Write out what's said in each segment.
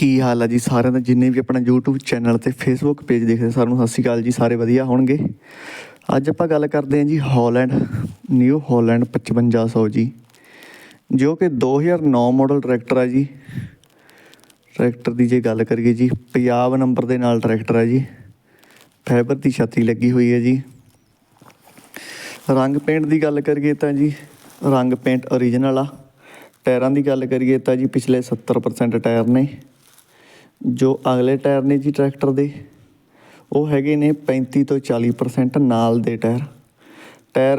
ਕੀ ਹਾਲ ਹੈ ਜੀ ਸਾਰਿਆਂ ਦਾ? ਜਿੰਨੇ ਵੀ ਆਪਣਾ YouTube ਚੈਨਲ ਤੇ Facebook ਪੇਜ ਦੇਖਦੇ ਸਾਰਿਆਂ ਨੂੰ ਸਤਿ ਸ਼੍ਰੀ ਅਕਾਲ ਜੀ, ਸਾਰੇ ਵਧੀਆ ਹੋਣਗੇ। ਅੱਜ ਆਪਾਂ ਗੱਲ ਕਰਦੇ ਹਾਂ ਜੀ ਹਾਲੈਂਡ ਨਿਊ ਹਾਲੈਂਡ 5500 ਜੀ, ਜੋ ਕਿ 2009 ਮਾਡਲ ਟਰੈਕਟਰ ਆ ਜੀ। ਟਰੈਕਟਰ ਦੀ ਜੇ ਗੱਲ ਕਰੀਏ ਜੀ ਪੰਜਾਬ ਨੰਬਰ ਦੇ ਨਾਲ ਟਰੈਕਟਰ ਹੈ ਜੀ। ਫਾਈਬਰ ਦੀ ਛਾਤੀ ਲੱਗੀ ਹੋਈ ਹੈ ਜੀ। ਰੰਗ ਪੇਂਟ ਦੀ ਗੱਲ ਕਰੀਏ ਤਾਂ ਜੀ, ਰੰਗ ਪੇਂਟ ਓਰੀਜਨਲ ਆ। ਟਾਇਰਾਂ ਦੀ ਗੱਲ ਕਰੀਏ ਤਾਂ ਜੀ, ਪਿਛਲੇ 70% ਟਾਇਰ ਨੇ। ਜੋ ਅਗਲੇ ਟਾਇਰ ਨੇ ਜੀ ਟਰੈਕਟਰ ਦੇ, ਉਹ ਹੈਗੇ ਨੇ 35 ਤੋਂ 40% ਨਾਲ ਦੇ ਟਾਇਰ। ਟਾਇਰ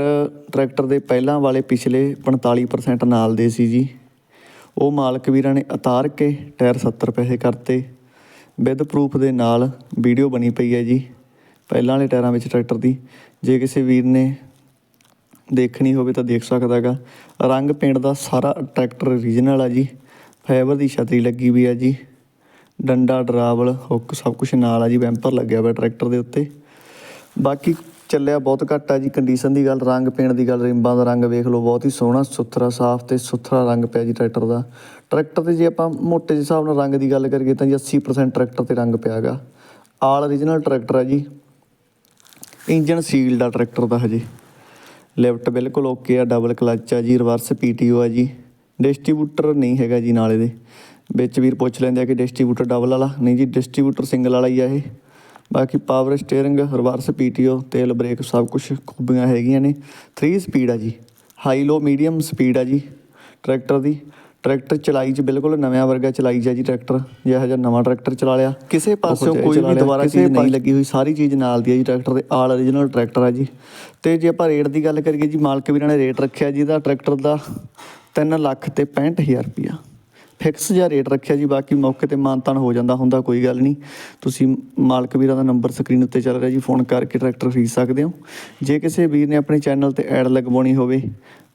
ਟਰੈਕਟਰ ਦੇ ਪਹਿਲਾਂ ਵਾਲੇ ਪਿਛਲੇ 45% ਨਾਲ ਦੇ ਸੀ ਜੀ। ਉਹ ਮਾਲਕ ਵੀਰਾਂ ਨੇ ਉਤਾਰ ਕੇ ਟਾਇਰ 70 ਪੈਸੇ ਕਰਤੇ। ਵਿਦ ਪ੍ਰੂਫ ਦੇ ਨਾਲ ਵੀਡੀਓ ਬਣੀ ਪਈ ਹੈ ਜੀ, ਪਹਿਲਾਂ ਵਾਲੇ ਟਾਇਰਾਂ ਵਿੱਚ ਟਰੈਕਟਰ ਦੀ। ਜੇ ਕਿਸੇ ਵੀਰ ਨੇ ਦੇਖਣੀ ਹੋਵੇ ਤਾਂ ਦੇਖ ਸਕਦਾ ਹੈਗਾ। ਰੰਗ ਪੇਂਟ ਦਾ ਸਾਰਾ ਟਰੈਕਟਰ ਓਰੀਜਨਲ ਆ ਜੀ। ਫਾਈਬਰ ਦੀ ਛਤਰੀ ਲੱਗੀ ਵੀ ਆ ਜੀ। ਡੰਡਾ, ਡਰਾਵਲ, ਹੁੱਕ ਸਭ ਕੁਝ ਨਾਲ ਆ ਜੀ ਬੈਂਪਰ ਲੱਗਿਆ ਹੋਇਆ ਟਰੈਕਟਰ ਦੇ ਉੱਤੇ। ਬਾਕੀ ਚੱਲਿਆ ਬਹੁਤ ਘੱਟ ਆ ਜੀ ਕੰਡੀਸ਼ਨ ਦੀ ਗੱਲ, ਰੰਗ ਪੇਂਟ ਦੀ ਗੱਲ, ਰਿੰਬਾਂ ਦਾ ਰੰਗ ਵੇਖ ਲਓ, ਬਹੁਤ ਹੀ ਸੋਹਣਾ, ਸੁਥਰਾ, ਸਾਫ਼ ਤੇ ਸੁਥਰਾ ਰੰਗ ਪਿਆ ਜੀ ਟਰੈਕਟਰ ਦਾ। ਟਰੈਕਟਰ ਤੇ ਜੇ ਆਪਾਂ ਮੋਟੇ ਜਿਹੇ ਹਿਸਾਬ ਨਾਲ ਰੰਗ ਦੀ ਗੱਲ ਕਰੀਏ ਤਾਂ ਜੀ 80% ਟਰੈਕਟਰ ਤੇ ਰੰਗ ਪਿਆ ਹੈਗਾ ਆਲ ਓਰੀਜਨਲ ਟਰੈਕਟਰ ਆ ਜੀ। ਇੰਜਨ ਸੀਲਡ ਆ ਟਰੈਕਟਰ ਦਾ ਹਜੇ। ਲਿਫਟ ਬਿਲਕੁਲ ਓਕੇ ਆ ਡਬਲ ਕਲਚ ਆ ਜੀ ਰਿਵਰਸ ਪੀਟੀਓ ਆ ਜੀ। ਡਿਸਟ੍ਰੀਬਿਊਟਰ ਨਹੀਂ ਹੈਗਾ ਜੀ ਨਾਲੇ ਦੇ ਵਿੱਚ ਵੀਰ ਪੁੱਛ ਲੈਂਦੇ ਆ ਕਿ ਡਿਸਟ੍ਰੀਬਿਊਟਰ ਡਬਲ ਵਾਲਾ। ਨਹੀਂ ਜੀ ਡਿਸਟ੍ਰੀਬਿਊਟਰ ਸਿੰਗਲ ਵਾਲਾ ਹੀ ਆ ਇਹ। ਬਾਕੀ ਪਾਵਰ ਸਟੀਅਰਿੰਗ ਰਿਵਰਸ ਪੀਟੀਓ ਤੇਲ ਬ੍ਰੇਕ ਸਭ ਕੁਝ ਖੂਬੀਆਂ ਹੈਗੀਆਂ ਨੇ। 3 ਸਪੀਡ ਆ ਜੀ। ਹਾਈ ਲੋ ਮੀਡੀਅਮ ਸਪੀਡ ਆ ਜੀ ਟਰੈਕਟਰ ਦੀ। ਟਰੈਕਟਰ ਚਲਾਈ ਚ ਬਿਲਕੁਲ ਨਵਿਆਂ ਵਰਗਾ ਚਲਾਈ ਜਾ ਜੀ ਟਰੈਕਟਰ ਜਿਹੜਾ ਜਿਹਾ ਨਵਾਂ ਟਰੈਕਟਰ ਚਲਾ ਲਿਆ। ਕਿਸੇ ਪਾਸਿਓਂ ਕੋਈ ਵੀ ਦੁਬਾਰਾ ਚੀਜ਼ ਨਹੀਂ ਲੱਗੀ ਹੋਈ ਸਾਰੀ ਚੀਜ਼ ਨਾਲ ਦੀ ਹੈ ਜੀ ਟਰੈਕਟਰ ਦੇ ਆਲ ਓਰੀਜਨਲ ਟਰੈਕਟਰ ਹੈ ਜੀ। ਤੇ ਜੇ ਆਪਾਂ ਰੇਟ ਦੀ ਗੱਲ ਕਰੀਏ ਜੀ ਮਾਲਕ ਵੀਰਾਂ ਨੇ ਰੇਟ ਰੱਖਿਆ ਜੀ ਇਹਦਾ ਟਰੈਕਟਰ ਦਾ 3 ਲੱਖ ਤੇ 65000 ਰੁਪਇਆ। ਫਿਕਸ ਜਿਹਾ ਰੇਟ ਰੱਖਿਆ ਜੀ, ਬਾਕੀ ਮੌਕੇ ਤੇ ਮਾਨਤਾਨ ਹੋ ਜਾਂਦਾ, ਹੁੰਦਾ ਕੋਈ ਗੱਲ ਨਹੀਂ। ਤੁਸੀਂ ਮਾਲਕ ਵੀਰਾਂ ਦਾ ਨੰਬਰ ਸਕਰੀਨ ਉੱਤੇ ਚੱਲ ਰਿਹਾ ਜੀ, ਫੋਨ ਕਰਕੇ ਟਰੈਕਟਰ ਖਰੀਦ ਸਕਦੇ ਹੋ। ਜੇ ਕਿਸੇ ਵੀਰ ਨੇ ਆਪਣੇ ਚੈਨਲ ਤੇ ਐਡ ਲਗਵਾਉਣੀ ਹੋਵੇ,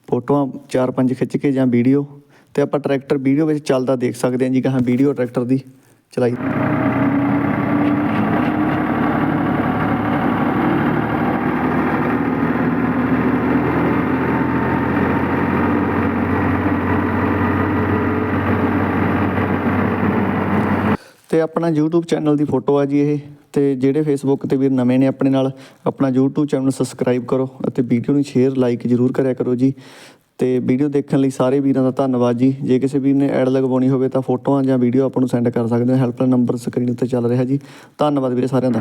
ਫੋਟੋਆਂ 4-5 ਖਿੱਚ ਕੇ ਜਾਂ ਵੀਡੀਓ, ਤੇ ਆਪਾਂ ਟਰੈਕਟਰ ਵੀਡੀਓ ਵਿੱਚ ਚੱਲਦਾ ਦੇਖ ਸਕਦੇ ਹਾਂ ਜੀ ਕਹਾਂ ਵੀਡੀਓ ਟਰੈਕਟਰ ਦੀ ਚਲਾਈ। ਤੇ ਆਪਣਾ YouTube ਚੈਨਲ ਦੀ ਫੋਟੋ ਆ ਜੀ ਇਹ, ਤੇ ਜਿਹੜੇ Facebook ਤੇ ਵੀਰ ਨਵੇਂ ਨੇ ਆਪਣੇ ਨਾਲ, ਆਪਣਾ YouTube ਚੈਨਲ ਸਬਸਕ੍ਰਾਈਬ ਕਰੋ ਅਤੇ ਵੀਡੀਓ ਨੂੰ ਸ਼ੇਅਰ ਲਾਈਕ ਜ਼ਰੂਰ ਕਰਿਆ ਕਰੋ ਜੀ। ਤੇ ਵੀਡੀਓ ਦੇਖਣ ਲਈ ਸਾਰੇ ਵੀਰਾਂ ਦਾ ਧੰਨਵਾਦ ਜੀ। ਜੇ ਕਿਸੇ ਵੀਰ ਨੇ ਐਡ ਲਗਵਾਉਣੀ ਹੋਵੇ ਤਾਂ ਫੋਟੋਆਂ ਜਾਂ ਵੀਡੀਓ ਆਪਾਂ ਨੂੰ ਸੈਂਡ ਕਰ ਸਕਦੇ ਹੋ। ਹੈਲਪਲਾਈਨ ਨੰਬਰ ਸਕਰੀਨ ਉੱਤੇ ਚੱਲ ਰਿਹਾ ਜੀ। ਧੰਨਵਾਦ ਵੀਰੇ ਸਾਰਿਆਂ ਦਾ।